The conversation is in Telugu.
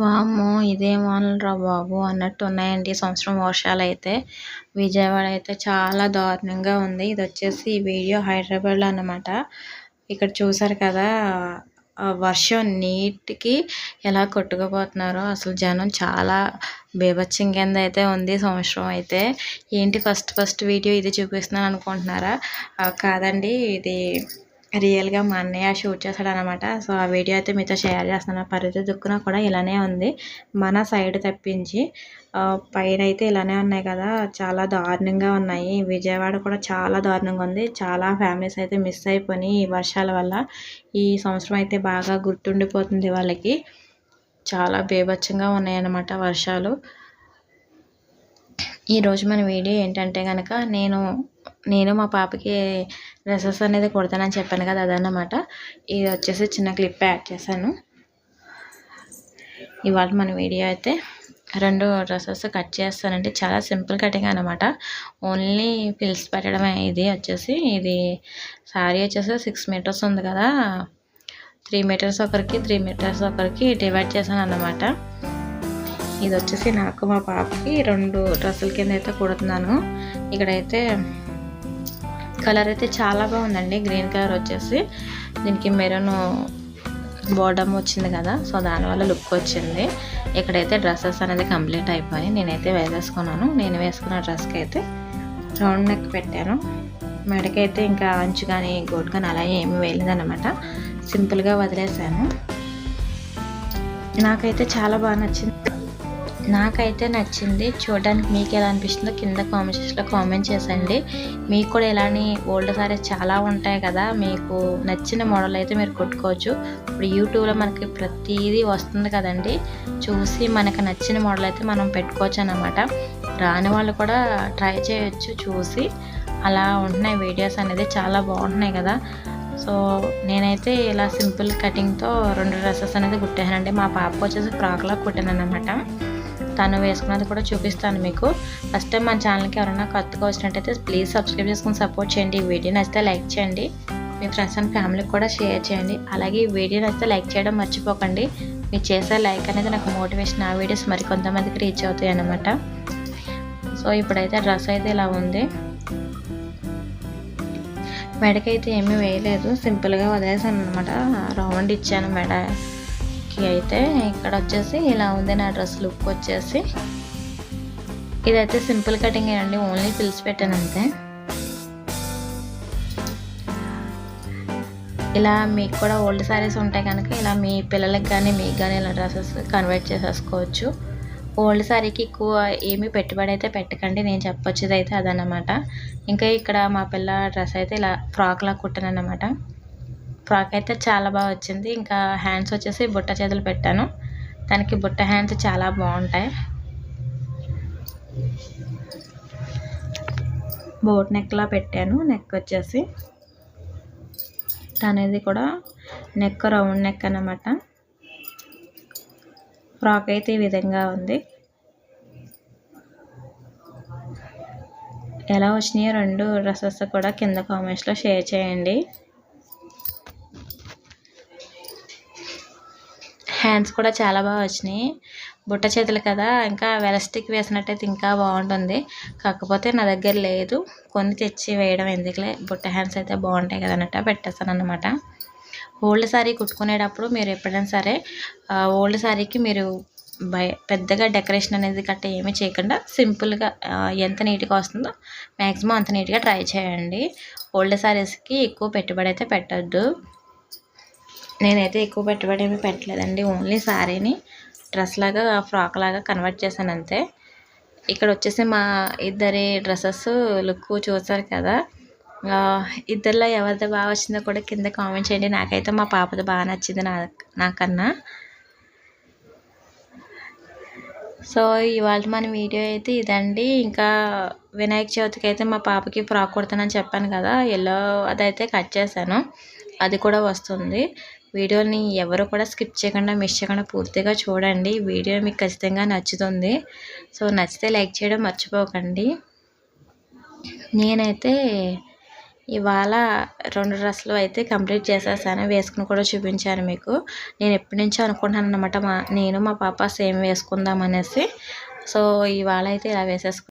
వామ్మో ఇదేమోనరా బాబు అన్నట్టు ఉన్నాయండి ఈ సంవత్సరం వర్షాలు అయితే విజయవాడ అయితే చాలా దారుణంగా ఉంది. ఇది వచ్చేసి ఈ వీడియో హైదరాబాద్లో అన్నమాట. ఇక్కడ చూసారు కదా వర్షం నీటికి ఎలా కొట్టుకుపోతున్నారో. అసలు జనం చాలా బీభత్సం కింద అయితే ఉంది సంవత్సరం అయితే. ఏంటి ఫస్ట్ ఫస్ట్ వీడియో ఇది చూపిస్తున్నాను అనుకుంటున్నారా? కాదండి ఇది రియల్గా మా అన్నయ్య షూట్ చేశాడు అనమాట సో ఆ వీడియో అయితే మీతో షేర్ చేస్తాను. పరిధి దుక్కున కూడా ఇలానే ఉంది. మన సైడ్ తప్పించి పైన అయితే ఇలానే ఉన్నాయి కదా. చాలా దారుణంగా ఉన్నాయి. విజయవాడ కూడా చాలా దారుణంగా ఉంది. చాలా ఫ్యామిలీస్ అయితే మిస్ అయిపోయి ఈ వర్షాల వల్ల. ఈ సంవత్సరం అయితే బాగా గుర్తుండిపోతుంది వాళ్ళకి. చాలా బీభత్సంగా ఉన్నాయన్నమాట వర్షాలు. ఈరోజు మన వీడియో ఏంటంటే కనుక నేను నేను మా పాపకి డ్రెస్సెస్ అనేది కుడతానని చెప్పాను కదా అదన్నమాట. ఇది వచ్చేసి చిన్న క్లిప్ యాడ్ చేశాను. ఇవాళ మన వీడియో అయితే రెండు డ్రెస్సెస్ కట్ చేస్తానంటే చాలా సింపుల్ కటింగ్ అనమాట ఓన్లీ పిల్స్ పెట్టడమే. ఇది వచ్చేసి ఇది శారీ వచ్చేసి సిక్స్ మీటర్స్ ఉంది కదా. త్రీ మీటర్స్ ఒకరికి త్రీ మీటర్స్ ఒకరికి డివైడ్ చేశాను అన్నమాట ఇది వచ్చేసి నాకు మా పాపకి రెండు డ్రెస్సుల కింద అయితే కుడుతున్నాను. ఇక్కడైతే కలర్ అయితే చాలా బాగుందండి గ్రీన్ కలర్ వచ్చేసి. దీనికి మెరూన్ బోర్డమ్ వచ్చింది కదా సో దానివల్ల లుక్ వచ్చింది. ఇక్కడైతే డ్రెస్సెస్ అనేది కంప్లీట్ అయిపోయి నేనైతే వేసేసుకున్నాను. నేను వేసుకున్న డ్రెస్కి అయితే రౌండ్ నెక్ పెట్టాను. మెడకైతే ఇంకా అంచు కానీ గోట్ కానీ అలా ఏమి వేయలేదన్నమాట. సింపుల్గా వదిలేసాను. నాకైతే చాలా బాగా నచ్చింది. నాకైతే నచ్చింది. చూడడానికి మీకు ఎలా అనిపిస్తుందో కింద కామెంట్స్లో కామెంట్ చేసండి. మీకు కూడా ఇలాని ఓల్డ్ సారీస్ చాలా ఉంటాయి కదా మీకు నచ్చిన మోడల్ అయితే మీరు కొట్టుకోవచ్చు. ఇప్పుడు యూట్యూబ్లో మనకి ప్రతిదీ వస్తుంది కదండి. చూసి మనకు నచ్చిన మోడల్ అయితే మనం పెట్టుకోవచ్చు అన్నమాట. రాని వాళ్ళు కూడా ట్రై చేయొచ్చు చూసి. అలా ఉంటున్నాయి వీడియోస్ అనేది చాలా బాగుంటున్నాయి కదా. సో నేనైతే ఇలా సింపుల్ కటింగ్తో రెండు డ్రెస్సెస్ అనేది కుట్టానండి మా పాపకు వచ్చేసి ఫ్రాక్లా కుట్టాను అనమాట తను వేసుకున్నది కూడా చూపిస్తాను మీకు. ఫస్ట్ టైం మన ఛానల్కి ఎవరైనా కొత్తగా వచ్చినట్టయితే ప్లీజ్ సబ్స్క్రైబ్ చేసుకుని సపోర్ట్ చేయండి. ఈ వీడియో నచ్చితే లైక్ చేయండి. మీ ఫ్రెండ్స్ అండ్ ఫ్యామిలీకి కూడా షేర్ చేయండి. అలాగే ఈ వీడియో నచ్చితే లైక్ చేయడం మర్చిపోకండి. మీరు చేసే లైక్ అనేది నాకు మోటివేషన్ ఆ వీడియోస్ మరి కొంతమందికి రీచ్ అవుతాయి అన్నమాట. సో ఇప్పుడైతే డ్రెస్ అయితే ఇలా ఉంది. మెడకైతే ఏమీ వేయలేదు. సింపుల్గా వదిలేసాను అనమాట రౌండ్ ఇచ్చాను మెడ. లుక్కి అయితే ఇక్కడ వచ్చేసి ఇలా ఉంది నా డ్రెస్ లుక్ వచ్చేసి. ఇదైతే సింపుల్ కటింగ్ అండి ఓన్లీ పిలిచి పెట్టాను అంతే. ఇలా మీకు కూడా ఓల్డ్ శారీస్ ఉంటాయి కనుక ఇలా మీ పిల్లలకి కానీ మీకు కానీ ఇలా డ్రెస్సెస్ కన్వర్ట్ చేసేసుకోవచ్చు. ఓల్డ్ శారీకి ఎక్కువ ఏమీ పెట్టుబడి అయితే పెట్టకండి నేను చెప్పొచ్చేది అయితే అదనమాట ఇంకా ఇక్కడ మా పిల్ల డ్రెస్ అయితే ఇలా ఫ్రాక్లా కుట్టాను అనమాట ఫ్రాక్ అయితే చాలా బాగా వచ్చింది. ఇంకా హ్యాండ్స్ వచ్చేసి బుట్ట చేతులు పెట్టాను. దానికి బుట్ట హ్యాండ్స్ చాలా బాగుంటాయి. బోట్ నెక్లా పెట్టాను. నెక్ వచ్చేసి అనేది కూడా నెక్ రౌండ్ నెక్ అనమాట ఫ్రాక్ అయితే ఈ విధంగా ఉంది. ఎలా వచ్చినాయో రెండు డ్రెస్సెస్ కూడా కింద కామెంట్స్లో షేర్ చేయండి. హ్యాండ్స్ కూడా చాలా బాగా వచ్చినాయి. బుట్ట చేతులు కదా ఇంకా వెలస్టిక్ వేసినట్టయితే ఇంకా బాగుంటుంది. కాకపోతే నా దగ్గర లేదు. కొన్ని తెచ్చి వేయడం ఎందుకులే బుట్ట హ్యాండ్స్ అయితే బాగుంటాయి కదా పెట్టేస్తాను అనమాట ఓల్డ్ శారీ కుట్టుకునేటప్పుడు మీరు ఎప్పుడైనా సరే ఓల్డ్ శారీకి మీరు బయ పెద్దగా డెకరేషన్ అనేది గట్ట ఏమీ చేయకుండా సింపుల్గా ఎంత నీట్గా వస్తుందో మ్యాక్సిమం అంత నీట్గా ట్రై చేయండి. ఓల్డ్ శారీస్కి ఎక్కువ పెట్టుబడి అయితే పెట్టద్దు. నేనైతే ఎక్కువ పెట్టుబడి ఏమీ పెట్టలేదండి. ఓన్లీ శారీని డ్రెస్ లాగా ఫ్రాక్ లాగా కన్వర్ట్ చేశాను అంతే. ఇక్కడ వచ్చేసి మా ఇద్దరి డ్రెస్సెస్ లుక్ చూసారు కదా. ఇద్దరిలో ఎవరిది బాగా వచ్చిందో కూడా కింద కామెంట్ చేయండి. నాకైతే మా పాపది బాగా నచ్చింది నా నాకన్నా. సో ఇవాళ మన వీడియో అయితే ఇదండి. ఇంకా వినాయక చవితికి అయితే మా పాపకి ఫ్రాక్ కుడతానని చెప్పాను కదా. ఎల్లో అదైతే కట్ చేశాను. అది కూడా వస్తుంది. వీడియోని ఎవరు కూడా స్కిప్ చేయకుండా మిస్ చేయకుండా పూర్తిగా చూడండి. వీడియో మీకు ఖచ్చితంగా నచ్చుతుంది. సో నచ్చితే లైక్ చేయడం మర్చిపోకండి. నేనైతే ఇవాళ రెండు డ్రెస్సులు అయితే కంప్లీట్ చేసేసాను. వేసుకుని కూడా చూపించాను మీకు. నేను ఎప్పటి నుంచో అనుకుంటున్నాను అనమాట మా నేను మా పాప సేమ్ వేసుకుందాం అనేసి. సో ఇవాళ అయితే ఇలా వేసేసుకున్నాను.